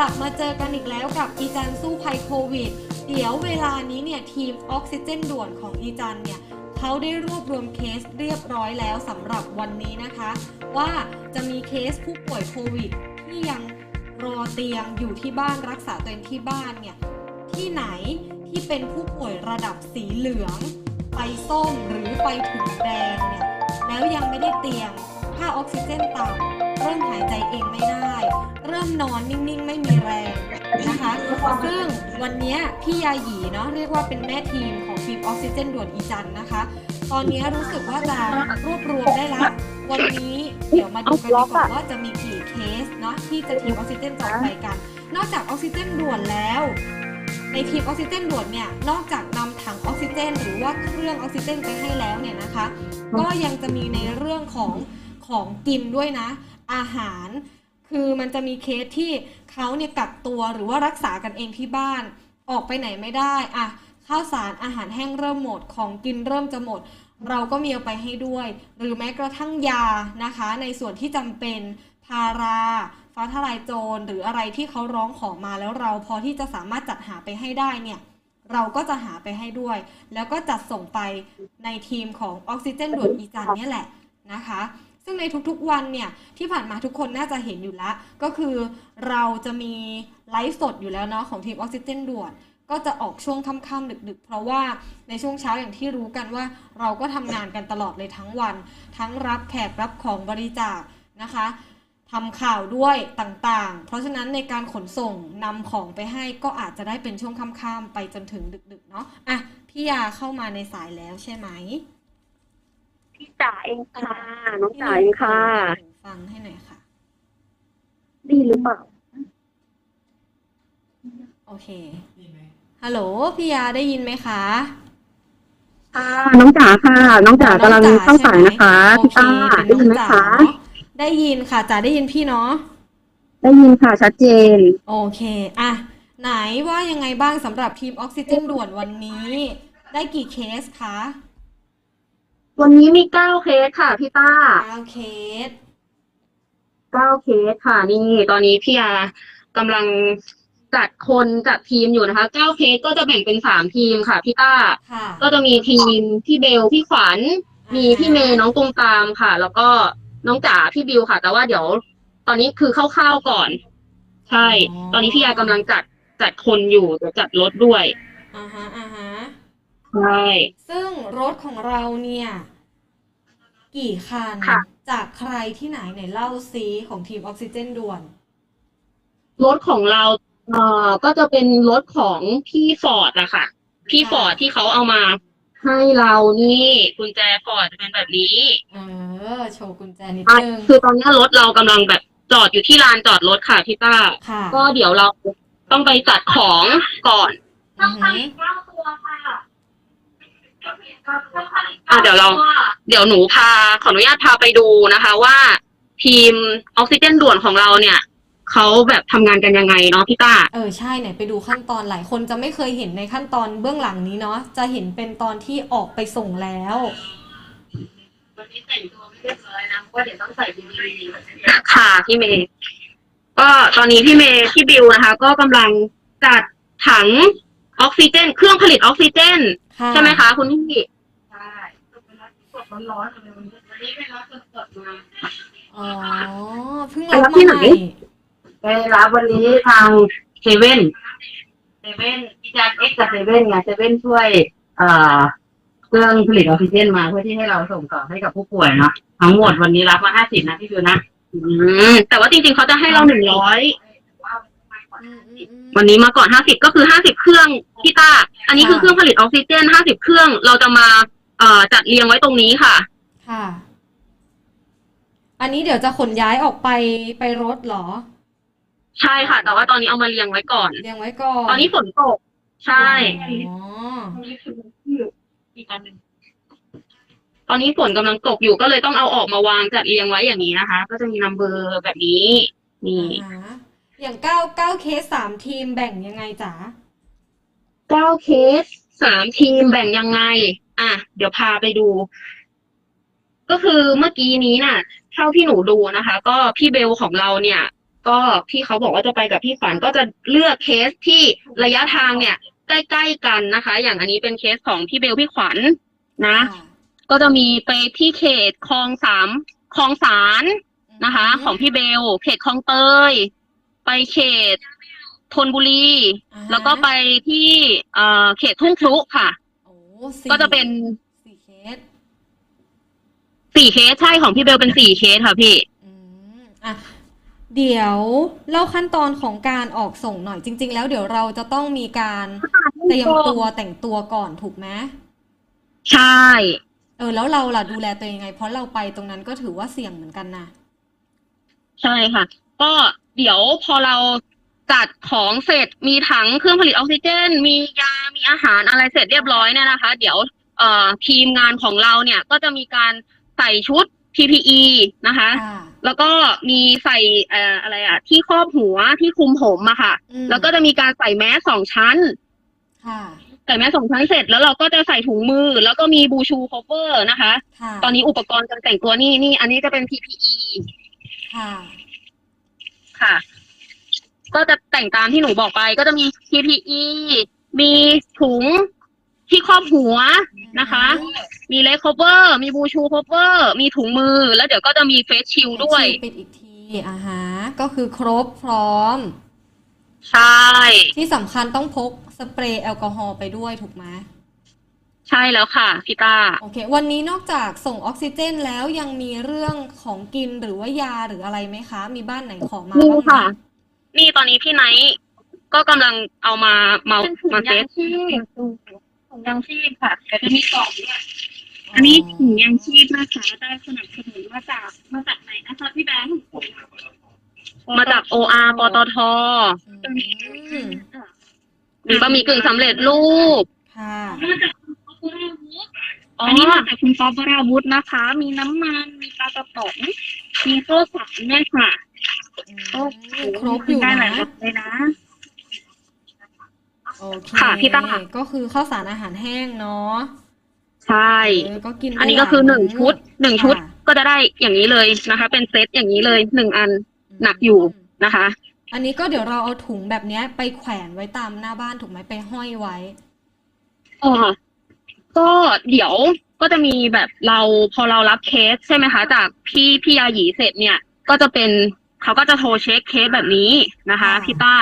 ลับมาเจอกันอีกแล้วกับอีจันสู้ภัยโควิด เดี๋ยวเวลานี้เนี่ยทีมออกซิเจนด่วนของอีจันเนี่ยเขาได้รวบรวมเคสเรียบร้อยแล้วสำหรับวันนี้นะคะ ว่าจะมีเคสผู้ป่วยโควิด ที่ยังรอเตียงอยู่ที่บ้านรักษาตัวเองที่บ้านเนี่ยที่ไหนที่เป็นผู้ป่วยระดับสีเหลืองไปส้มหรือไปถึงแดงเนี่ยแล้วยังไม่ได้เตียงค่าออกซิเจนต่ำ ริ่มหายใจเองไม่ได้ เริ่มนอนนิ่งๆ ไม่มีแรงนะคะ ซึ่งวันนี้พี่ยาหยีเนาะเรียกว่าเป็นแม่ทีมของทีมออกซิเจนด่วนอีจันนะคะ ตอนนี้รู้สึกว่าจะรวบรวมได้ละวันนี้เดี๋ยวมาดูกันดีกว่าว่าจะมีกี่เคสเนาะที่จะทีมออกซิเจนจะไปกัน นอกจากออกซิเจนด่วนแล้วในทีมออกซิเจนด่วนเนี่ย นอกจากนำถังออกซิเจน หรือว่าเครื่องออกซิเจนไปให้แล้วเนี่ยนะคะ ก็ยังจะมีในเรื่องของของกินด้วยนะ อาหาร คือมันจะมีเคสที่เขาเนี่ยกักตัวหรือว่ารักษากันเองที่บ้าน ออกไปไหนไม่ได้อะข้าวสารอาหารแห้งเริ่มหมดของกินเริ่มจะหมด เราก็มีเอาไปให้ด้วย หรือแม้กระทั่งยานะคะ ในส่วนที่จำเป็นพาราฟ้าทลายโจรหรืออะไรที่เขาร้องขอมาแล้วเราพอที่จะสามารถจัดหาไปให้ได้เนี่ยเราก็จะหาไปให้ด้วย แล้วก็จัดส่งไปในทีมของออกซิเจนด่วนอีจันเนี่ยแหละนะคะ ซึ่งในทุกๆวันเนี่ยที่ผ่านมาทุกคนน่าจะเห็นอยู่แล้ว ก็คือเราจะมีไลฟ์สดอยู่แล้วเนาะของทีมออกซิเจนด่วนก็จะออกช่วงค่ำๆดึกๆ เพราะว่าในช่วงเช้าอย่างที่รู้กันว่าเราก็ทำงานกันตลอดเลยทั้งวัน ทั้งรับแขกรับของบริจาคนะคะทำข่าวด้วยต่างๆ เพราะฉะนั้นในการขนส่งนำของไปให้ก็อาจจะได้เป็นช่วงค่ำๆไปจนถึงดึกๆเนาะอะพี่ยาเข้ามาในสายแล้วใช่ไหม พี่จ๋าเองค่ะน้องจ๋าเองค่ะ ฟังให้หน่อยค่ะ ดีหรือเปล่า โอเค ฮัลโหลพี่ยาได้ยินไหมคะ ค่ะน้องจ๋าค่ะ น้องจ๋ากำลังเข้าสายนะคะโอพี่เคต้าเป็ได้นยินน้ไหมองจ๋าคะเนอะได้ยินค่ะจ๋าได้ยินพี่เนาะ ได้ยินค่ะชัดเจน โอเคอะไหนว่ายังไงบ้างสำหรับทีมออกซิเจนด่วนวันนี้ ได้กี่เคสคะ วันนี้มีเก้าเคสค่ะพี่ต้าเก้าเคสเก้าเคสค่ะ นี่ตอนนี้พี่ยากำลังจัดคนจัดทีมอยู่นะคะ เก้าเคสก็จะแบ่งเป็นสามทีมค่ะพี่ต้าค่ะก็จะมีทีมพี่เบลพี่ขวัญ มีพี่เมย์น้องตุงตามค่ะ แล้วก็น้องจ๋าพี่บิวค่ะ แต่ว่าเดี๋ยว ตอนนี้คือคร่าวๆก่อน ใช่ ตอนนี้พี่ยากำลังจัดจัดคนอยู่เดี๋ยวจัดรถด้วยอ่าฮะอ่าฮะ ใช่ ซึ่งรถของเราเนี่ย กี่คัน ค่ะ จากใครที่ไหนไหนเล่าซีของทีมออกซิเจนด่วน รถของเราเอ่อก็จะเป็นรถของพี่ฟอร์ดอะค่ะ พี่ฟอร์ดที่เขาเอามา ให้เรานี่กุญแจฟอร์ดจะเป็นแบบนี้ เออ โชว์กุญแจนิดอะนึง คือตอนนี้รถเรากำลังแบบจอดอยู่ที่ลานจอดรถค่ะพี่ต้า ค่ะก็เดี๋ยวเราต้องไปจัดของก่อน อือหือ อะเดี๋ยวเราเดี๋ยวหนูพาขออนุญาตพาไปดูนะคะ ว่าทีมออกซิเจนด่วนของเราเนี่ยเขาแบบทำงานกันยังไงเนาะพี่ต้า เออใช่ไหนไปดูขั้นตอนหลายคนจะไม่เคยเห็นในขั้นตอนเบื้องหลังนี้เนาะจะเห็นเป็นตอนที่ออกไปส่งแล้ว วันนี้แต่งตัวไม่เรียบร้อยนะเพราะว่าเดี๋ยวต้องใส่บีบีค่ะพี่เมย์ก็ตอนนี้พี่เมย์พี่บิวนะคะ ก็กำลังจัดถังออกซิเจน เครื่องผลิตออกซิเจน ค่ะใช่ไหมคะคุณพี่ใช่ ร้อนๆเลยวันนี้ไปรับสดๆมาอ๋อเพิ่งรับไปรับมาที่ใหไหนม่ไปรับวันนี้ทางเซเว่นเซเว่นพี่จันเอ็กกับเซเว่นไงเซเว่นช่วยเอ่อเครื่องผลิตออกซิเจนมาเพื่อที่ให้เราส่งต่อให้กับผู้ป่วยเนาะทั้งหมดวันนี้รับมาห้าสิบนะพี่ฟิวนะอืมแต่ว่าจริงๆเขาจะให้เราหนึ่งร้อยอืมอืมอืมวันนี้มาก่อนห้าสิบก็คือห้าสิบเครื่องพี่ต้าอันนี้คือค่ะเครื่องผลิตออกซิเจนห้าสิบเครื่องเราจะมา เอ่อจัดเรียงไว้ตรงนี้ค่ะ ค่ะ อันนี้เดี๋ยวจะขนย้ายออกไปไปรถเหรอ ใช่ค่ะ แต่ว่าตอนนี้เอามาเรียงไว้ก่อน เรียงไว้ก่อนตอนนี้ฝนตก ใช่ อ๋ออีกอันหนึ่งตอนนี้ฝนกำลังตกอยู่ก็เลยต้องเอาออกมาวางจัดเรียงไว้อย่างนี้นะคะ ก็จะมีนัมเบอร์แบบนี้ นี่อ่าฮะอย่างเก้าเก้าเคสสามทีมแบ่งยังไงจ๋าเก้าเคสสามทีมแบ่งยังไง อะเดี๋ยวพาไปดู ก็คือเมื่อกี้นี้น่ะ เท่าที่หนูดูนะคะ ก็พี่เบลของเราเนี่ย ก็พี่เขาบอกว่าจะไปกับพี่ขวัญก็จะเลือกเคสที่ระยะทางเนี่ย ใกล้ๆกันนะคะ อย่างอันนี้เป็นเคสของพี่เบลพี่ขวัญนะค่ะก็จะมีไปที่เขตคลองสามคลองสารนะคะ ของพี่เบล เขตคลองเตย ไปเขตธนบุรีอ่าฮะแล้วก็ไปที่เอ่อเขตทุ่งครุค่ะโอ้สี่ ก็จะเป็นสี่เคสสี่เคสใช่ของพี่เบลเป็นสี่เคสค่ะพี่ อืมอะเดี๋ยวเล่าขั้นตอนของการออกส่งหน่อยจริง ๆ แล้วเดี๋ยวเราจะต้องมีการเตรียมตัวแต่งตัวก่อนถูกไหมใช่ เออ แล้วเราล่ะดูแลตัวเองยังไง เพราะเราไปตรงนั้นก็ถือว่าเสี่ยงเหมือนกันนะใช่ค่ะ ก็เดี๋ยวพอเรา จัดของเสร็จมีถังเครื่องผลิตออกซิเจน มียามีอาหารอะไรเสร็จเรียบร้อยเนี่ยนะคะ เดี๋ยวเอ่อทีมงานของเราเนี่ยก็จะมีการใส่ชุด PPE นะคะค่ะแล้วก็มีใส่เอ่ออะไรอะที่ครอบหัวที่คลุมผมอะค่ะ อืมแล้วก็จะมีการใส่แมสสองชั้น ค่ะใส่แมสสองชั้นเสร็จแล้วเราก็จะใส่ถุงมือ แล้วก็มีบูชูคอเวอร์นะคะ ค่ะตอนนี้อุปกรณ์การแต่งตัวนี่นี่อันนี้จะเป็น PPE ค่ะ ค่ะ ก็จะแต่งตามที่หนูบอกไป ก็จะมี PPE มีถุงที่ครอบหัวนะคะ มีเลคเวอร์มีบูชูคเวอร์มีถุงมือ แล้วเดี๋ยวก็จะมีเฟสชิลด้วยปิดอีกทีอ่าฮะ ก็คือครบพร้อม ใช่ ที่สำคัญต้องพกสเปรย์แอลกอฮอล์ไปด้วยถูกไหมใช่แล้วค่ะพี่ตาโอเค วันนี้นอกจากส่งออกซิเจนแล้วยังมีเรื่องของกินหรือว่ายาหรืออะไรไหมคะ มีบ้านไหนขอมานี่บ้างไหมค่ะ นี่ตอนนี้พี่ไนท์ก็กำลังเอามาเมาเป็นถุงมาเซยาตงชีพถุงยางชีพค่ะแต่จะมีกล่องด้วยอันนี้ถุงยางชีพนะคะได้สนับสนุนมาจากมาจากไหนนะคะพี่แบงค์มาจาก OR ปตทอืมมีบะหมี่กึ่งสำเร็จรูป ค่ะ มาจากคุณป๊อปวราวุธอันนี้มาจากคุณป๊อปวราวุธนะคะ มีน้ำมันมีปลากระป๋องมีโซ่สารด้วยค่ะ อืมโอ้โหครบอยู่ได้หลายนะรสเลยนะ โอเคค่ะพี่ตั้มก็คือข้าวสารอาหารแห้งเนาะใช่ เออก็กินได้อันนี้ก็คือหนึ่งชุดหนึ่งชุดค่ะก็จะได้อย่างนี้เลยนะคะ เป็นเซตอย่างนี้เลยหนึ่งอันหนักอยู่นะคะ อันนี้ก็เดี๋ยวเราเอาถุงแบบเนี้ยไปแขวนไว้ตามหน้าบ้านถูกไหมไปห้อยไว้อ๋อก็เดี๋ยวก็จะมีแบบเราพอเรารับเคสใช่ไหมคะ จากพี่พี่ยาหยีเสร็จเนี่ย ก็จะเป็น เขาก็จะโทรเช็คเคสแบบนี้นะคะค่ะพี่ต้า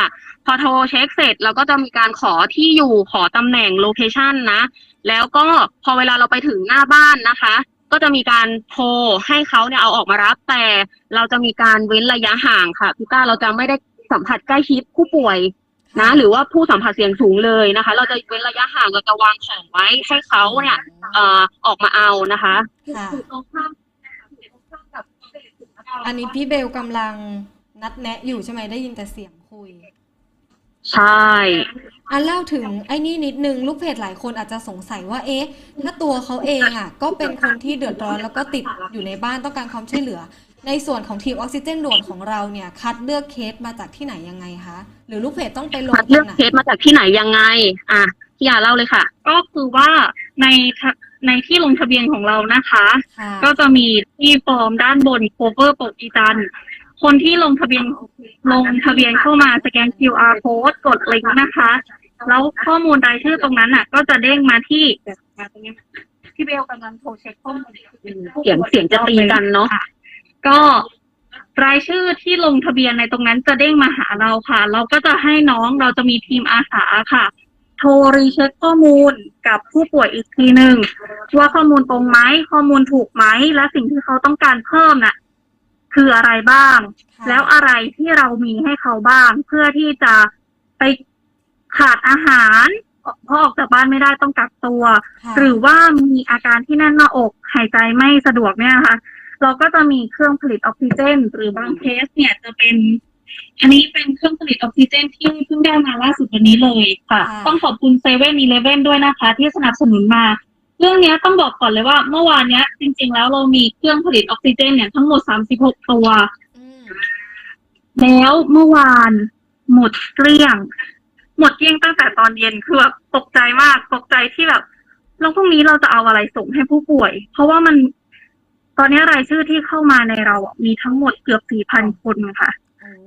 พอโทรเช็คเสร็จเราก็จะมีการขอที่อยู่ขอตำแหน่งโลเคชันนะ แล้วก็พอเวลาเราไปถึงหน้าบ้านนะคะ ก็จะมีการโทรให้เขาเนี่ยเอาออกมารับ แต่เราจะมีการเว้นระยะห่างค่ะพี่ต้าเราจะไม่ได้สัมผัสใกล้ชิดผู้ป่วยนะ หรือว่าผู้สัมผัสเสี่ยงสูงเลยนะคะ เราจะเว้นระยะห่างเราจะวางของไว้ให้เขาเนี่ยเอ่อออกมาเอานะคะค่ะอยู่ตรงข้าม อันนี้พี่เบลกำลังนัดแนะอยู่ใช่ไหมได้ยินแต่เสียงคุย ใช่ อันเล่าถึงไอ้นี่นิดนึงลูกเพจหลายคนอาจจะสงสัยว่าเอ๊ะ ถ้าตัวเขาเองอะ ก็เป็นคนที่เดือดร้อนแล้วก็ติดอยู่ในบ้านต้องการความช่วยเหลือ ในส่วนของทีมออกซิเจนด่วนของเราเนี่ย คัดเลือกเคสมาจากที่ไหนยังไงคะ หรือลูกเพจต้องไปลงคัดเลือกตรงเคไหนสมาจากที่ไหนยังไง อะพี่ยาเล่าเลยค่ะ ก็คือว่าในทะ ในที่ลงทะเบียนของเรานะคะ ค่ะก็จะมีที่ฟอร์มด้านบน cover ปกอีจัน คนที่ลงทะเบียนลงทะเบียนเข้ามาสแกน QR code กดลิงก์นะคะ แล้วข้อมูลรายชื่อตรงนั้นน่ะ ก็จะเด้งมาที่พี่เบลกำลังโทรเช็คข้อมูลเสียงเสียงจะตีกันเนาะ ก็รายชื่อที่ลงทะเบียนในตรงนั้นจะเด้งมาหาเราค่ะ เราก็จะให้น้องเราจะมีทีมอาสาค่ะ โทรรีเช็คข้อมูลกับผู้ป่วยอีกทีหนึ่งว่าข้อมูลตรงไหมข้อมูลถูกไหมและสิ่งที่เขาต้องการเพิ่มน่ะ คืออะไรบ้างค่ะแล้วอะไรที่เรามีให้เขาบ้าง เพื่อที่จะไปขาดอาหารเพราะออกจากบ้านไม่ได้ต้องกักตัวค่ะหรือว่ามีอาการที่แน่นหน้าอกหายใจไม่สะดวกเนี่ยนะคะเราก็จะมีเครื่องผลิตออกซิเจน หรือบางเคสเนี่ยจะเป็น อันนี้เป็นเครื่องผลิตออกซิเจนที่เพิ่งได้มาล่าสุดวันนี้เลยค่ะ ค่ะ ต้องขอบคุณเซเว่นอีเลฟเว่นด้วยนะคะ ที่สนับสนุนมา เรื่องเนี้ยต้องบอกก่อนเลยว่า เมื่อวานเนี้ย จริง ๆ แล้วเรามีเครื่องผลิตออกซิเจนเนี่ยทั้งหมด 36 ตัว อืมแล้วเมื่อวานหมดเกลี้ยง หมดเกลี้ยงตั้งแต่ตอนเย็นคือแบบตกใจมากตกใจที่แบบแล้วพรุ่งนี้เราจะเอาอะไรส่งให้ผู้ป่วย เพราะว่ามันตอนนี้รายชื่อที่เข้ามาในเราอะมีทั้งหมดเกือบสี่พันคนค่ะ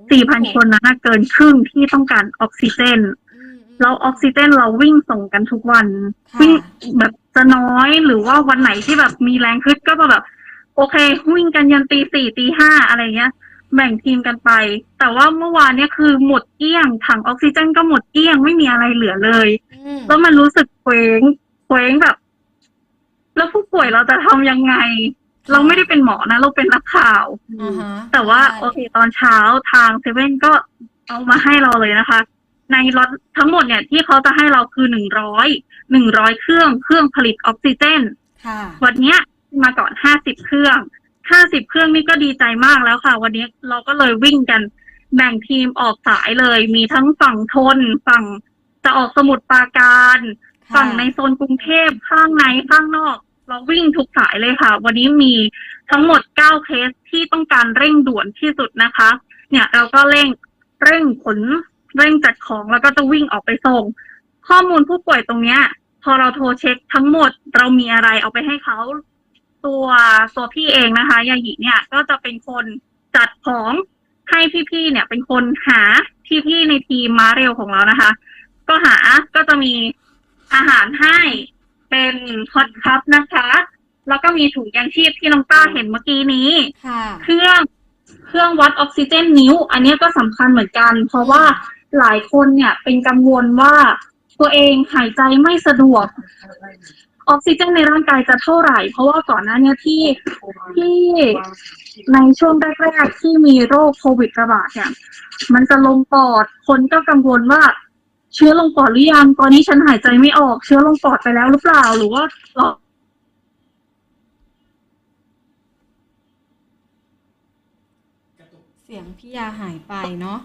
โอ้4,000คนนั้นนะเกินครึ่งที่ต้องการออกซิเจนอืมอืมแล้วออกซิเจนเราวิ่งส่งกันทุกวันค่ะวิ่งแบบจะน้อยหรือว่าวันไหนที่แบบมีแรงขึ้นก็แบบ โอเค วิ่งกันยันตีสี่ตีห้าอะไรเงี้ย แบ่งทีมกันไป แต่ว่าเมื่อวานเนี่ยคือหมดเกลี้ยงถังออกซิเจนก็หมดเกลี้ยงไม่มีอะไรเหลือเลยอืมแล้วมันรู้สึกเคว้งเคว้งแบบ แล้วผู้ป่วยเราจะทำยังไง เราไม่ได้เป็นหมอนะ เราเป็นนักข่าว อ่าฮะแต่ว่าใช่โอเคตอนเช้าทางเซเว่นก็เอามาให้เราเลยนะคะ ในรถทั้งหมดเนี่ยที่เขาจะให้เราคือหนึ่งร้อยหนึ่งร้อยเครื่องเครื่องผลิตออกซิเจน ค่ะวันเนี้ยมาก่อนห้าสิบเครื่องห้าสิบเครื่องนี่ก็ดีใจมากแล้วค่ะ วันนี้เราก็เลยวิ่งกันแบ่งทีมออกสายเลย มีทั้งฝั่งทน ฝั่งจะออกสมุทรปราการ ค่ะฝั่งในโซนกรุงเทพข้างในข้างนอก เราวิ่งทุกสายเลยค่ะ วันนี้มีทั้งหมดเก้าเคสที่ต้องการเร่งด่วนที่สุดนะคะ เนี่ยเราก็เร่งเร่งขนเร่งจัดของแล้วก็จะวิ่งออกไปส่ง ข้อมูลผู้ป่วยตรงเนี้ย พอเราโทรเช็คทั้งหมดเรามีอะไรเอาไปให้เขาตัวตัวพี่เองนะคะยาหยีเนี่ยก็จะเป็นคนจัดของให้พี่ๆเนี่ย เป็นคนหาพี่ๆในทีมมาเร็วของเรานะคะ ก็หาก็จะมีอาหารให้ เป็นฮอตคัพนะคะ แล้วก็มีถุงยางชีพที่น้องต้าเห็นเมื่อกี้นี้ ค่ะ เครื่องเครื่องวัดออกซิเจนนิ้ว อันเนี้ยก็สำคัญเหมือนกัน เพราะว่าหลายคนเนี่ยเป็นกังวลว่าตัวเองหายใจไม่สะดวก ออกซิเจนในร่างกายจะเท่าไหร่ เพราะว่าก่อนหน้าเนี้ที่ที่ในช่วงแรกๆที่มีโรคโควิดระบาดเนี่ย มันจะลงปอดคนก็กังวลว่า เชื้อลงปอดหรือยัง ตอนนี้ฉันหายใจไม่ออก เชื้อลงปอดไปแล้วหรือเปล่า หรือว่าหลอดเสียงพี่ยาหายไปเนาะ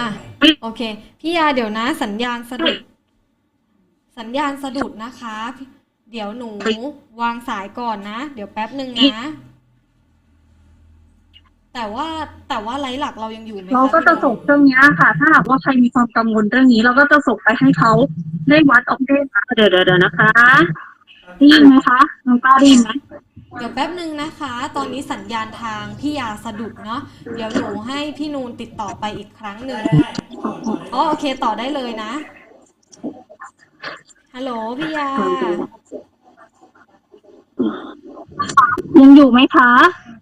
อะโอเค พี่ยาเดี๋ยวนะ สัญญาณสะดุด สัญญาณสะดุดนะคะพี่เดี๋ยวหนูวางสายก่อนนะ เดี๋ยวแป๊บหนึ่งนะ แต่ว่าแต่ว่าไลฟ์หลักเรายังอยู่ไหมคเราก็จะส่งเครื่องเนี้ยค่ะ ถ้าหากว่าใครมีความกังวลเรื่องนี้ เราก็จะส่งไปให้เขาได้วัดออกซิเจนเดี๋ยวเดี๋ยวนะคะได้ยินไหมคะน้องป้าได้ยินไหมเดี๋ยวแป๊บหนึ่งนะคะ ตอนนี้สัญญาณทางพี่ยาสะดุดเนาะเดี๋ยวหนูให้พี่นูนติดต่อไปอีกครั้งหนึ่งอ๋อโอเคต่อได้เลยนะฮัลโหลพี่ยายังอยู่ไหมคะ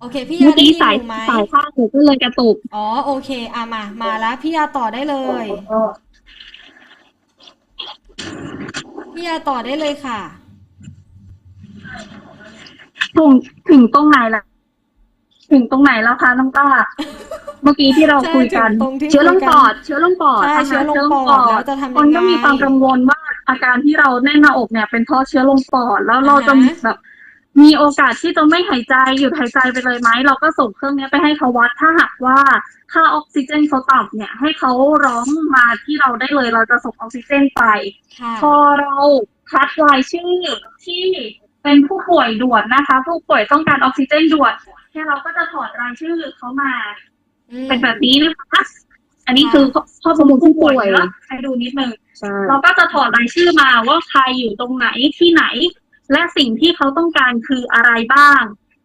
โอเค พี่เมื่ยาอได้กี้ยินสายอยู่ไหมสายข้างหนูก็เลยกระตุกอ๋อโอเคอะมามาแล้วพี่ยาต่อได้เลย พี่ยาต่อได้เลยค่ะ ถึงถึงตรงไหนละถึงตรงไหนแล้วคะน้องป้าเมื่อกี้ที่เราใช่คุยกันถึงตรงที่เชื้อลงปอด เชื้อลงปอดใช่นะคะเชื้อลงปอดแล้วจะทำยังไงคนก็มีความกังวลว่าอาการที่เราแน่นหน้าอกเนี่ยเป็นเพราะเชื้อลงปอดแล้วเราจะอ่าฮะ แบบ มีโอกาสที่จะไม่หายใจหยุดหายใจไปเลยไหมเราก็ส่งเครื่องนี้ไปให้เขาวัดถ้าหากว่าค่าออกซิเจนเขาต่ำเนี่ยให้เขาร้องมาที่เราได้เลย เราจะส่งออกซิเจนไปค่ะพอเราคัดรายชื่อที่เป็นผู้ป่วยด่วนนะคะ ผู้ป่วยต้องการออกซิเจนด่วนเนี่ยเราก็จะถอดรายชื่อเขามาอืมเป็นแบบนี้นะคะอันนี้คือข้อมูลผู้ป่วยนะให้ดูนิดนึงใช่เราก็จะถอดรายชื่อมาว่าใครอยู่ตรงไหนที่ไหน และสิ่งที่เขาต้องการคืออะไรบ้าง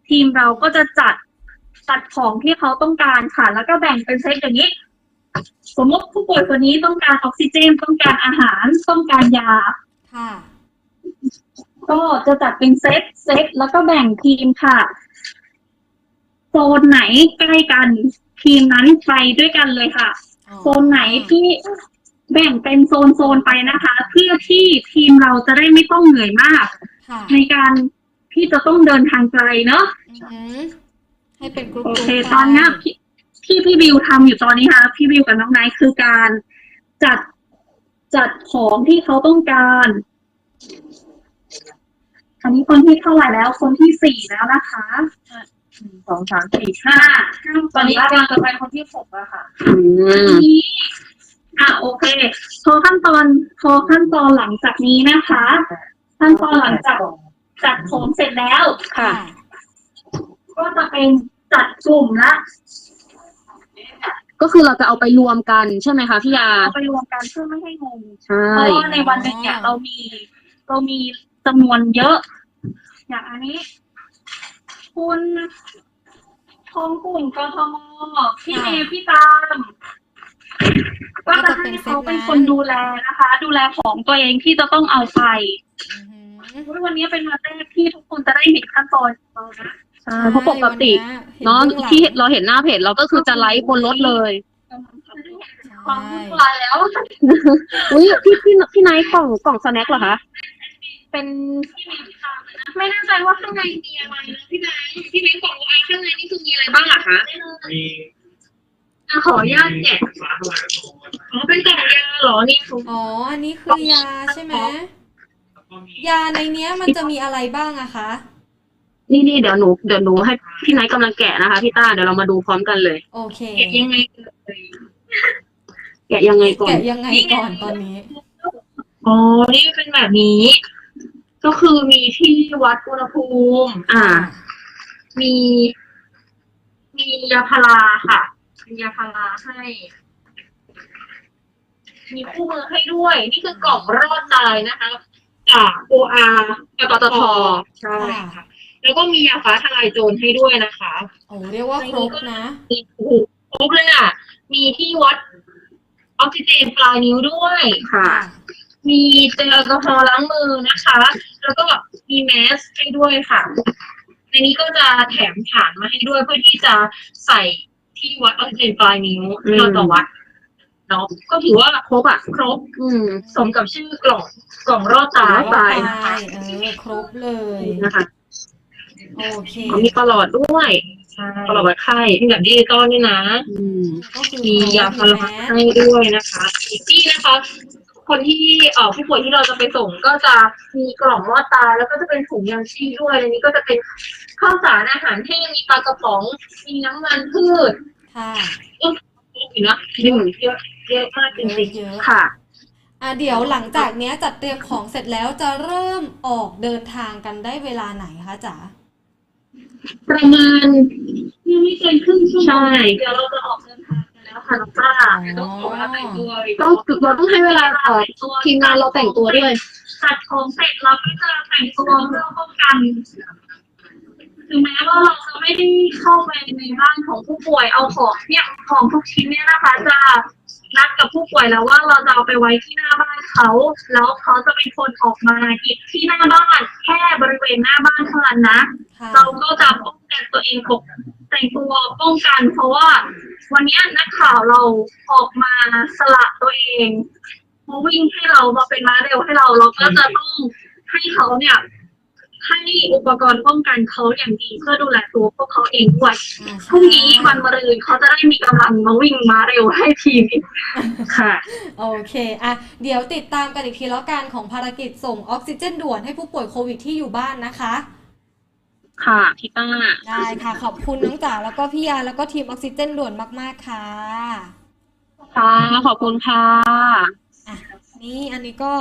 ทีมเราก็จะจัดจัดของที่เขาต้องการค่ะ แล้วก็แบ่งเป็นเซตอย่างนี้ สมมติผู้ป่วยคนนี้ต้องการออกซิเจน ต้องการอาหาร ต้องการยาค่ะก็จะจัดเป็นเซตเซตแล้วก็แบ่งทีมค่ะโซนไหนใกล้กันทีมนั้นไปด้วยกันเลยค่ะโซนไหนที่แบ่งเป็นโซนโซนๆไปนะคะ เพื่อที่ทีมเราจะได้ไม่ต้องเหนื่อยมาก ค่ะในการที่จะต้องเดินทางไกลเนาะอือหือให้เป็นกรุ๊ปโอเคๆไปตอนเนี้ยพี่ที่พี่บิวทำอยู่ตอนนี้ค่ะพี่บิวกับน้องไนท์คือการจัดจัดของที่เขาต้องการอันนี้คนที่เท่าไหร่แล้ว คนที่สี่แล้วนะคะสองสามสี่ห้า ตอนนี้กำลังจะไปคนที่หกแล้วค่ะอืมทีนี้อะโอเค พอขั้นตอน พอขั้นตอนหลังจากนี้นะคะ ขั้นตอนหลังจากจัดของเสร็จแล้ว ค่ะ ก็จะเป็นจัดกลุ่มละก็คือเราจะเอาไปรวมกันใช่ไหมคะพี่ยา เอาไปรวมกันเพื่อไม่ให้งงใช่ เพราะว่าในวันหนึ่งเนี่ยเรามีเรามีจำนวนเยอะ อย่างอันนี้ คุณทองกลุ่มกทมพี่เมย์พี่ตาม ก็จะให้เขาเป็นคนดูแลนะคะ ดูแลของตัวเองที่จะต้องเอาไปอือหืออุ๊ยวันนี้เป็นวันแรกที่ทุกคนจะได้เห็นขั้นตอนของเรานะใช่เพราะปกติเนาะเนาะที่เราเห็นหน้าเพจเราก็คือจะไลฟ์บนรถเลยความวุ่นวายแล้วอุ้ยพี่พี่พี่ไนท์กล่องกล่องสแน็คเหรอคะเป็นพี่เมย์พี่ตามเลยนะไม่แน่ใจว่าข้างในมีอะไรนะพี่นายพี่เมย์บอกว่าข้างในนี่คือมีอะไรบ้างอะคะมีอะ ขออนุญาตแกะฟ้าทลายโจรอ๋อเป็นกล่องยาเหรอนี่คุณอ๋อ อันนี้คือยาใช่ไหมแล้วก็มียาในเนี้ยมันจะมีอะไรบ้างอะคะ นี่นี่เดี๋ยวหนูเดี๋ยวหนูให้พี่ไนท์กำลังแกะนะคะพี่ต้าเดี๋ยวเรามาดูพร้อมกันเลย โอเค แกะยังไงเอ่ยแกะยังไงก่อน แกะยังไงก่อนตอนนี้ อ๋อ นี่เป็นแบบนี้ ก็คือมีที่วัดอุณหภูมิ อ่า มี มียาพาราค่ะมี ยาพาราให้ มีคู่มือให้ด้วย นี่คือกล่องรอดตายนะคะ จาก OR ปตทใช่ค่ะ แล้วก็มียาฟ้าทลายโจรให้ด้วยนะคะโอ้เรียกว่าครบนะมีโอ้โหครบเลยอะ มีที่วัดออกซิเจนปลายนิ้วด้วยค่ะ มีเจลแอลกอฮอล์ล้างมือนะคะ แล้วก็มีแมสให้ด้วยค่ะในนี้ก็จะแถมฐานมาให้ด้วยเพื่อที่จะใส่ ที่วัดออกซิเจนปลายนิ้วอืม เราต่อวัดเนาะก็ถือว่าครบอะ ครบอืม สมกับชื่อกล่องกล่องรอดตายรอดตายตาย เออครบเลย นะคะโอเค มีประหลอดด้วยใช่ประหลอดวัดไข้เป็นแบบดิจิตอลนี่นะ อืม ก็คือมียาพาราแมสให้ด้วยนะคะนี่นะคะ คนที่เอ่อผู้ป่วยที่เราจะไปส่งก็จะมีกล่องรอดตายแล้วก็จะเป็นถุงยางชีพด้วยในนี้ก็จะเป็นข้าวสารอาหารแห้งมีปลากระป๋อง มีน้ำมันพืช ค่ะอยู่นะเยอะเยอะเยอะมากจริอะงเยอะค่ะ อะเดี๋ยวหลังจากเนี้ยจัดเตรียมของเสร็จแล้วจะเริ่มออกเดินทางกันได้เวลาไหนคะจ๋าประมาณยังไม่เกินครึ่งชั่วโมงใช่ เดี๋ยวเราจะออกเดินทางกันแล้วค่ะน้องป้าต้องขอเวลาแต่งตัวอีกต้องเราต้องให้เวลาเอ่อทีมงานเราแต่งตัวด้วยจัดของเสร็จเราก็จะแต่งตัวเพื่อป้องกัน ถึงแม้ว่าเราจะไม่ได้เข้าไปในบ้านของผู้ป่วยเอาของเนี่ยของทุกชิ้นเนี่ยนะคะ จะนัดกับผู้ป่วยแล้วว่าเราจะเอาไปไว้ที่หน้าบ้านเขา แล้วเขาจะเป็นคนออกมาหยิบที่หน้าบ้านแค่บริเวณหน้าบ้านเท่านั้นนะ ค่ะ เราก็จะป้องกันตัวเองปกแต่งตัวป้องกัน เพราะว่าวันเนี้ยนักข่าวเราออกมาสละตัวเองมาวิ่งให้เรามาเป็นม้าเร็วให้เราเราก็จะต้องให้เขาเนี่ย ให้อุปกรณ์ป้องกันเขาอย่างดีเพื่อดูแลตัวพวกเขาเองด้วยอ่าพรุ่งนี้วันมะรืนเขาจะได้มีกำลังมาวิ่งม้าเร็วให้ทีมอีกค่ะ โอเคอะเดี๋ยวติดตามกันอีกทีแล้วกันของภารกิจส่งออกซิเจนด่วนให้ผู้ป่วยโควิดที่อยู่บ้านนะคะค่ะพี่ต้าได้ค่ะ ขอบคุณน้องจ๋าแล้วก็พี่ยาแล้วก็ทีมออกซิเจนด่วนมาก ๆ ค่ะ ค่ะ ขอบคุณค่ะ อะ นี่อันนี้ก็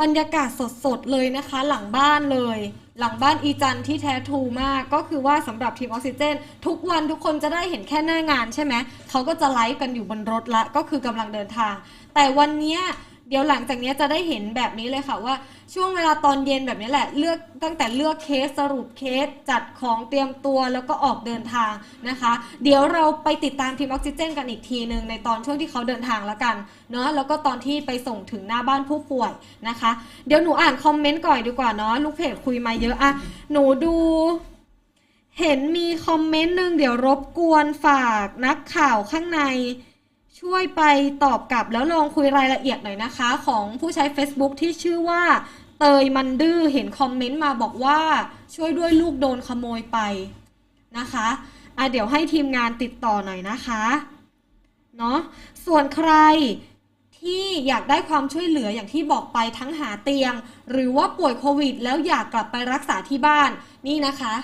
บรรยากาศสดๆเลยนะคะ หลังบ้านเลย หลังบ้านอีจันที่แท้ทูมาก ก็คือว่าสำหรับทีมออกซิเจน ทุกวันทุกคนจะได้เห็นแค่หน้างานใช่ไหมเขาก็จะไลฟ์กันอยู่บนรถละก็คือกำลังเดินทาง แต่วันเนี้ย เดี๋ยวหลังจากนี้จะได้เห็นแบบนี้เลยค่ะว่าช่วงเวลาตอนเย็นแบบนี้แหละเลือกตั้งแต่เลือกเคสสรุปเคสจัดของเตรียมตัวแล้วก็ออกเดินทางนะคะ เดี๋ยวเราไปติดตามทีมออกซิเจนกันอีกทีหนึ่งในตอนช่วงที่เขาเดินทางแล้วกันเนาะแล้วก็ตอนที่ไปส่งถึงหน้าบ้านผู้ป่วยนะคะ เดี๋ยวหนูอ่านคอมเมนต์ก่อนดีกว่าเนาะลูกเพจคุยมาเยอะอะหนูดูเห็นมีคอมเมนต์หนึ่งเดี๋ยวรบกวนฝากนักข่าวข้างใน ช่วยไปตอบกลับแล้วลองคุยรายละเอียดหน่อยนะคะ ของผู้ใช้ Facebook ที่ชื่อว่าเตยมันดื้อเห็นคอมเมนต์มาบอกว่าช่วยด้วยลูกโดนขโมยไปนะคะอะเดี๋ยวให้ทีมงานติดต่อหน่อยนะคะเนาะส่วนใครที่อยากได้ความช่วยเหลืออย่างที่บอกไปทั้งหาเตียง หรือว่าป่วยโควิด แล้วอยากกลับไปรักษาที่บ้านนี่นะคะ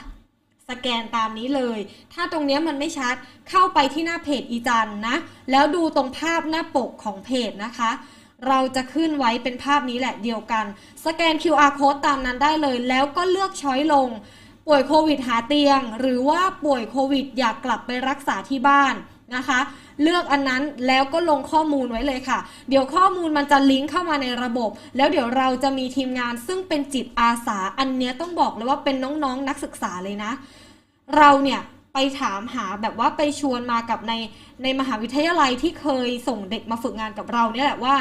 สแกนตามนี้เลย ถ้าตรงเนี้ยมันไม่ชัด เข้าไปที่หน้าเพจอีจันนะ แล้วดูตรงภาพหน้าปกของเพจนะคะ เราจะขึ้นไว้เป็นภาพนี้แหละเดียวกัน สแกน QR code ตามนั้นได้เลย แล้วก็เลือกช้อยลง ป่วยโควิดหาเตียง หรือว่าป่วยโควิดอยากกลับไปรักษาที่บ้านนะคะ เลือกอันนั้นแล้วก็ลงข้อมูลไว้เลยค่ะ เดี๋ยวข้อมูลมันจะลิงก์เข้ามาในระบบ แล้วเดี๋ยวเราจะมีทีมงานซึ่งเป็นจิตอาสาอันเนี้ยต้องบอกเลยว่าเป็นน้องๆนนักศึกษาเลยนะ เราเนี่ยไปถามหาแบบว่าไปชวนมากับในในมหาวิทยาลัยที่เคยส่งเด็กมาฝึกงานกับเราเนี่ยแหละว่า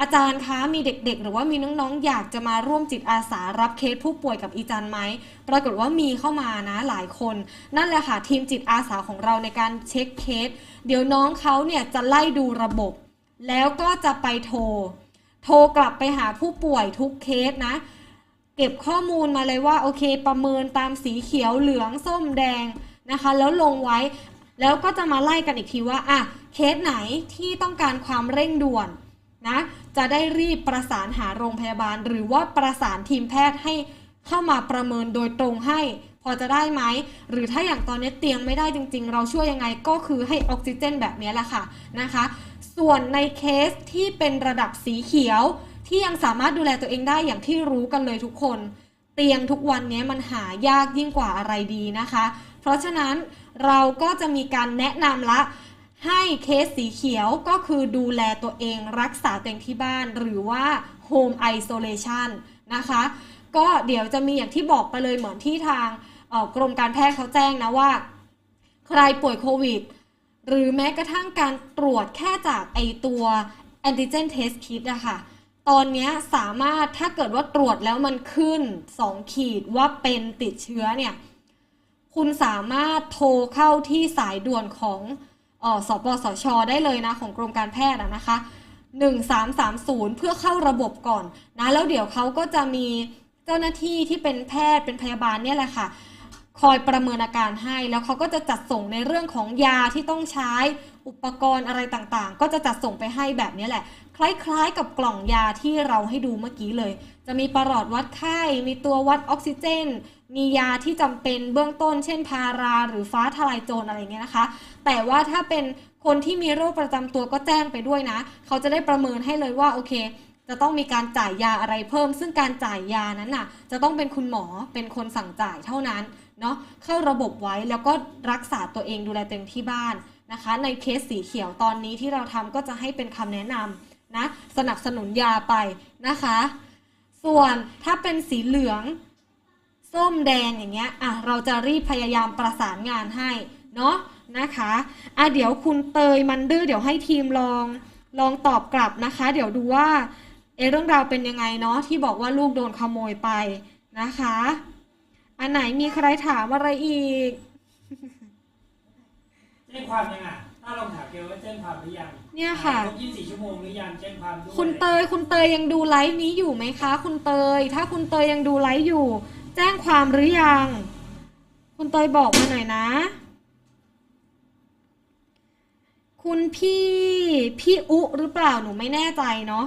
อาจารย์คะมีเด็กๆ หรือว่ามีน้องๆ อยากจะมาร่วมจิตอาสารับเคสผู้ป่วยกับอีจันไหมปรากฏว่ามีเข้ามานะหลายคน นั่นแหละค่ะทีมจิตอาสาของเราในการเช็คเคส เดี๋ยวน้องเขาเนี่ยจะไล่ดูระบบ แล้วก็จะไปโทร โทรกลับไปหาผู้ป่วยทุกเคสนะ เก็บข้อมูลมาเลยว่าโอเค ประเมินตามสีเขียวเหลืองส้มแดงนะคะ แล้วลงไว้แล้วก็จะมาไล่กันอีกทีว่าอะเคสไหนที่ต้องการความเร่งด่วน นะจะได้รีบประสานหาโรงพยาบาล หรือว่าประสานทีมแพทย์ให้เข้ามาประเมินโดยตรงให้ พอจะได้ไหม หรือถ้าอย่างตอนนี้เตียงไม่ได้จริง ๆ เราช่วยยังไงก็คือให้ออกซิเจนแบบนี้แหละค่ะนะคะ ส่วนในเคสที่เป็นระดับสีเขียว ที่ยังสามารถดูแลตัวเองได้อย่างที่รู้กันเลยทุกคน เตียงทุกวันนี้มันหายากยิ่งกว่าอะไรดีนะคะ เพราะฉะนั้นเราก็จะมีการแนะนำละ ให้เคสสีเขียวก็คือดูแลตัวเองรักษาตัวเองที่บ้าน หรือว่า Home Isolation นะคะ ก็เดี๋ยวจะมีอย่างที่บอกไปเลยเหมือนที่ทางเอ่อกรมการแพทย์เขาแจ้งนะว่า ใครป่วยโควิด หรือแม้กระทั่งการตรวจแค่จากไอตัว antigen test kit อะค่ะ ตอนนี้สามารถถ้าเกิดว่าตรวจแล้วมันขึ้น 2 ขีดว่าเป็นติดเชื้อเนี่ย คุณสามารถโทรเข้าที่สายด่วนของ สปสช ได้เลยนะของกรมการแพทย์อะนะคะ 1330 เพื่อเข้าระบบก่อนนะแล้วเดี๋ยวเขาก็จะมีเจ้าหน้าที่ที่เป็นแพทย์เป็นพยาบาลเนี่ยแหละค่ะ คอยประเมินอาการให้แล้วเขาก็จะจัดส่งในเรื่องของยาที่ต้องใช้อุปกรณ์อะไรต่างๆ ก็จะจัดส่งไปให้แบบนี้แหละ คล้ายๆ กับกล่องยาที่เราให้ดูเมื่อกี้เลย จะมีประหลอดวัดไข้ มีตัววัดออกซิเจน มียาที่จำเป็นเบื้องต้น เช่นพาราหรือฟ้าทลายโจรอะไรเงี้ยนะคะ แต่ว่าถ้าเป็นคนที่มีโรคประจำตัวก็แจ้งไปด้วยนะ เขาจะได้ประเมินให้เลยว่าโอเค จะต้องมีการจ่ายยาอะไรเพิ่ม ซึ่งการจ่ายยานั้นน่ะ จะต้องเป็นคุณหมอเป็นคนสั่งจ่ายเท่านั้นเนาะเข้าระบบไว้แล้วก็รักษาตัวเองดูแลตัวเองที่บ้านนะคะ ในเคสสีเขียวตอนนี้ที่เราทำก็จะให้เป็นคำแนะนำนะสนับสนุนยาไปนะคะ ส่วนถ้าเป็นสีเหลือง ส้มแดงอย่างเงี้ยอะเราจะรีบพยายามประสานงานให้เนาะนะคะอะเดี๋ยวคุณเตยมันดื้อเดี๋ยวให้ทีมลองลองตอบกลับนะคะ เดี๋ยวดูว่าเอะเรื่องราวเป็นยังไงเนาะที่บอกว่าลูกโดนขโมยไปนะคะ อันไหนมีใครถามอะไรอีกแจ้งความยังอะถ้าลองถามเกลว่าแจ้งความหรือยังเนี่ยค่ะครบ24ชั่วโมงหรือยังแจ้งความด้วยคุณเตยคุณเตยยังดูไลฟ์นี้อยู่ไหมคะ คุณเตย ถ้าคุณเตยยังดูไลฟ์อยู่ แจ้งความหรือยัง คุณเตยบอกมาหน่อยนะ คุณพี่พี่อุหรือเปล่าหนูไม่แน่ใจเนาะ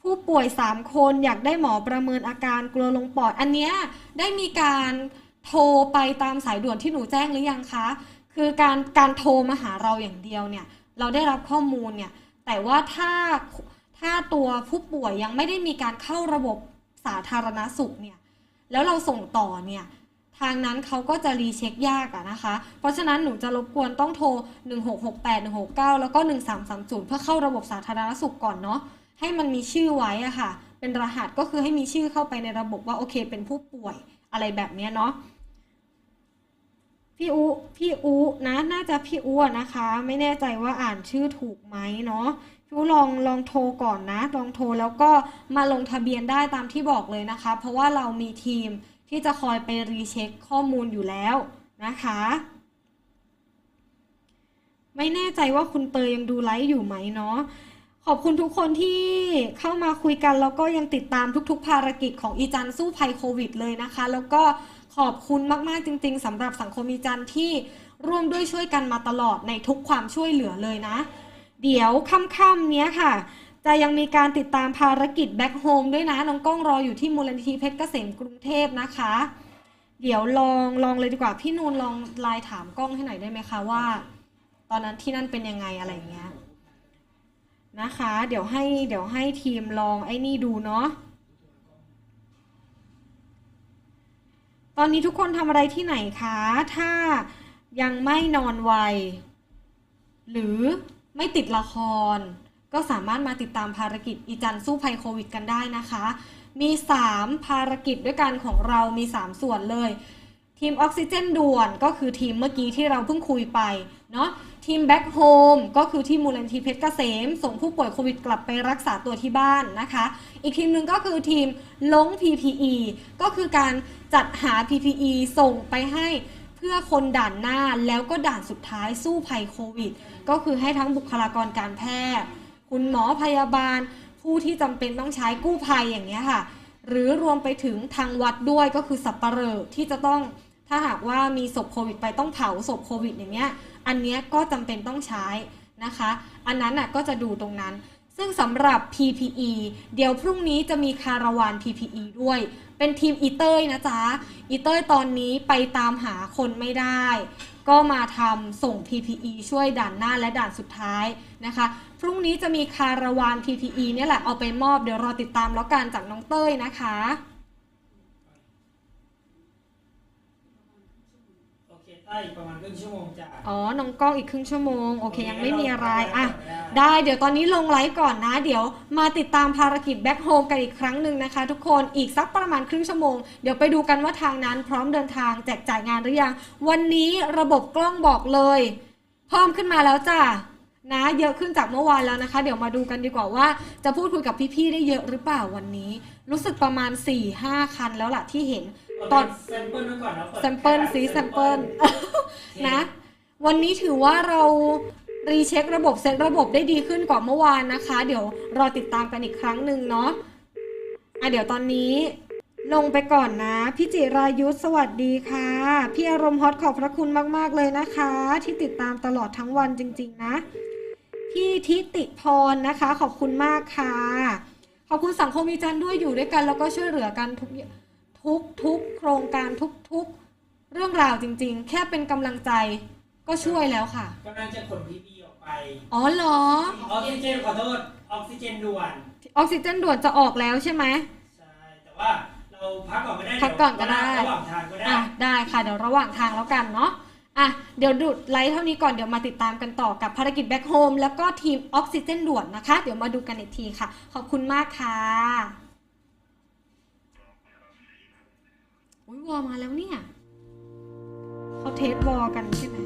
ผู้ป่วยสามคนอยากได้หมอประเมินอาการกลัวลงปอด อันเนี้ยได้มีการโทรไปตามสายด่วนที่หนูแจ้งหรือยังคะ คือการการโทรมาหาเราอย่างเดียวเนี่ย เราได้รับข้อมูลเนี่ย แต่ว่าถ้าถ้าตัวผู้ป่วยยังไม่ได้มีการเข้าระบบสาธารณสุขเนี่ย แล้วเราส่งต่อเนี่ยทางนั้นเขาก็จะรีเช็คยากอะนะคะ เพราะฉะนั้นหนูจะรบกวนต้องโทร 1668 169 แล้วก็ 1330 เพื่อเข้าระบบสาธารณสุขก่อนเนาะ ให้มันมีชื่อไว้อะค่ะ เป็นรหัสก็คือให้มีชื่อเข้าไปในระบบว่าโอเค เป็นผู้ป่วยอะไรแบบเนี้ยเนาะ พี่อุ พี่อุนะ น่าจะพี่อุนะคะ ไม่แน่ใจว่าอ่านชื่อถูกไหมเนาะ พี่อุลองลองโทรก่อนนะ ลองโทรแล้วก็มาลงทะเบียนได้ตามที่บอกเลยนะคะ เพราะว่าเรามีทีมที่จะคอยไปรีเช็คข้อมูลอยู่แล้วนะคะ ไม่แน่ใจว่าคุณเตยยังดูไลฟ์อยู่ไหมเนาะขอบคุณทุกคนที่เข้ามาคุยกันแล้วก็ยังติดตามทุกๆ ภารกิจของอีจันสู้ภัยโควิดเลยนะคะ แล้วก็ขอบคุณมากๆจริง ๆสำหรับสังคมอีจันที่ร่วมด้วยช่วยกันมาตลอดในทุกความช่วยเหลือเลยนะ เดี๋ยวค่ำๆเนี้ยค่ะ จะยังมีการติดตามภารกิจแบ็คโฮมด้วยนะน้องก้องรออยู่ที่มูลนิธิเพชรเกษมกรุงเทพนะคะ เดี๋ยวลองลองเลยดีกว่าพี่นูนลองไลน์ถามกล้องให้หน่อยได้ไหมคะว่า ตอนนั้นที่นั่นเป็นยังไงอะไรอย่างเงี้ยนะคะ เดี๋ยวให้เดี๋ยวให้ทีมลองไอ้นี่ดูเนาะตอนนี้ทุกคนทำอะไรที่ไหนคะ ถ้ายังไม่นอนไว หรือ ไม่ติดละคร ก็สามารถมาติดตามภารกิจอีจันสู้ภัยโควิดกันได้นะคะ มี 3 ภารกิจด้วยกันของเรามี 3 ส่วนเลย ทีมออกซิเจนด่วนก็คือทีมเมื่อกี้ที่เราเพิ่งคุยไปเนาะทีมแบ็กโฮมก็คือที่มูลนิธิเพชรเกษม ส่งผู้ป่วยโควิดกลับไปรักษาตัวที่บ้านนะคะ อีกทีมหนึ่งก็คือทีมลง PPE ก็คือการจัดหา PPE ส่งไปให้ พื่อคนด่านหน้าแล้วก็ด่านสุดท้ายสู้ภัยโควิด ก็คือให้ทั้งบุคลากรการแพทย์ คุณหมอพยาบาล ผู้ที่จำเป็นต้องใช้กู้ภัยอย่างเงี้ยค่ะ หรือรวมไปถึงทางวัดด้วยก็คือสับปะเหร่อที่จะต้องถ้าหากว่ามีศพโควิดไปต้องเผาศพโควิดอย่างเงี้ย อันเนี้ยก็จำเป็นต้องใช้นะคะ อันนั้นน่ะก็จะดูตรงนั้น ซึ่งสำหรับ PPE เดี๋ยวพรุ่งนี้จะมีคาราวาน PPE ด้วย เป็นทีมอีเต้ยนะจ๊ะ อีเต้ยตอนนี้ไปตามหาคนไม่ได้ ก็มาทำส่ง PPE ช่วยด่านหน้าและด่านสุดท้ายนะคะ พรุ่งนี้จะมีคาราวาน PPE เนี่ยแหละเอาไปมอบเดี๋ยวรอติดตามแล้วกันจากน้องเต้ยนะคะ โอเคใต้อีกประมาณครึ่งชั่วโมงจ้ะอ๋อ น้องกล้องอีกครึ่งชั่วโมง โอเค ยังไม่มีอะไร อะได้ได้ เดี๋ยวตอนนี้ลงไลฟ์ก่อนนะ เดี๋ยวมาติดตามภารกิจแบ็คโฮมกันอีกครั้งหนึ่งนะคะ ทุกคน อีกสักประมาณครึ่งชั่วโมง เดี๋ยวไปดูกันว่าทางนั้นพร้อมเดินทางแจกจ่ายงานหรือยัง วันนี้ระบบกล้องบอกเลย เพิ่มขึ้นมาแล้วจ้ะนะเยอะขึ้นจากเมื่อวานแล้วนะคะ เดี๋ยวมาดูกันดีกว่าว่า จะพูดคุยกับพี่ๆได้เยอะหรือเปล่าวันนี้ รู้สึกประมาณ4-5คันแล้วล่ะที่เห็น ตอนแซมเปิลไว้ก่อนนะแซมเปิลสีแซมเปิลนะ วันนี้ถือว่าเรารีเช็คระบบเซตระบบได้ดีขึ้นกว่าเมื่อวานนะคะ เดี๋ยวรอติดตามกันอีกครั้งหนึ่งเนาะอะเดี๋ยวตอนนี้ลงไปก่อนนะ พี่จิรายุทธสวัสดีค่ะ พี่อารมณ์ฮอตขอบพระคุณมาก ๆ เลยนะคะ ที่ติดตามตลอดทั้งวันจริง ๆ นะ พี่ทิติพรนะคะ ขอบคุณมากค่ะ ขอบคุณสังคมวิจารณ์ด้วยอยู่ด้วยกัน แล้วก็ช่วยเหลือกันทุกทุก ทุกโครงการทุกทุกเรื่องราวจริงๆ แค่เป็นกำลังใจก็ช่วยแล้วค่ะ กำลังจะขนพีพีออกไป อ๋อเหรอ ออกซิเจนขอโทษ ออกซิเจนด่วน ออกซิเจนด่วนจะออกแล้วใช่ไหมใช่ แต่ว่าเราพักก่อนก็ได้พักก่อนก็ได้ ระหว่างทางก็ได้ อะได้ค่ะเดี๋ยวระหว่างทางแล้วกันเนาะ อะเดี๋ยวดูดไลฟ์เท่านี้ก่อนเดี๋ยวมาติดตามกันต่อกับภารกิจแบ็คโฮมแล้วก็ทีมออกซิเจนด่วนนะคะ เดี๋ยวมาดูกันอีกทีค่ะ ขอบคุณมากค่ะ อุ้ยวอลมาแล้วเนี่ย เขาเทสวอลกันใช่ไหม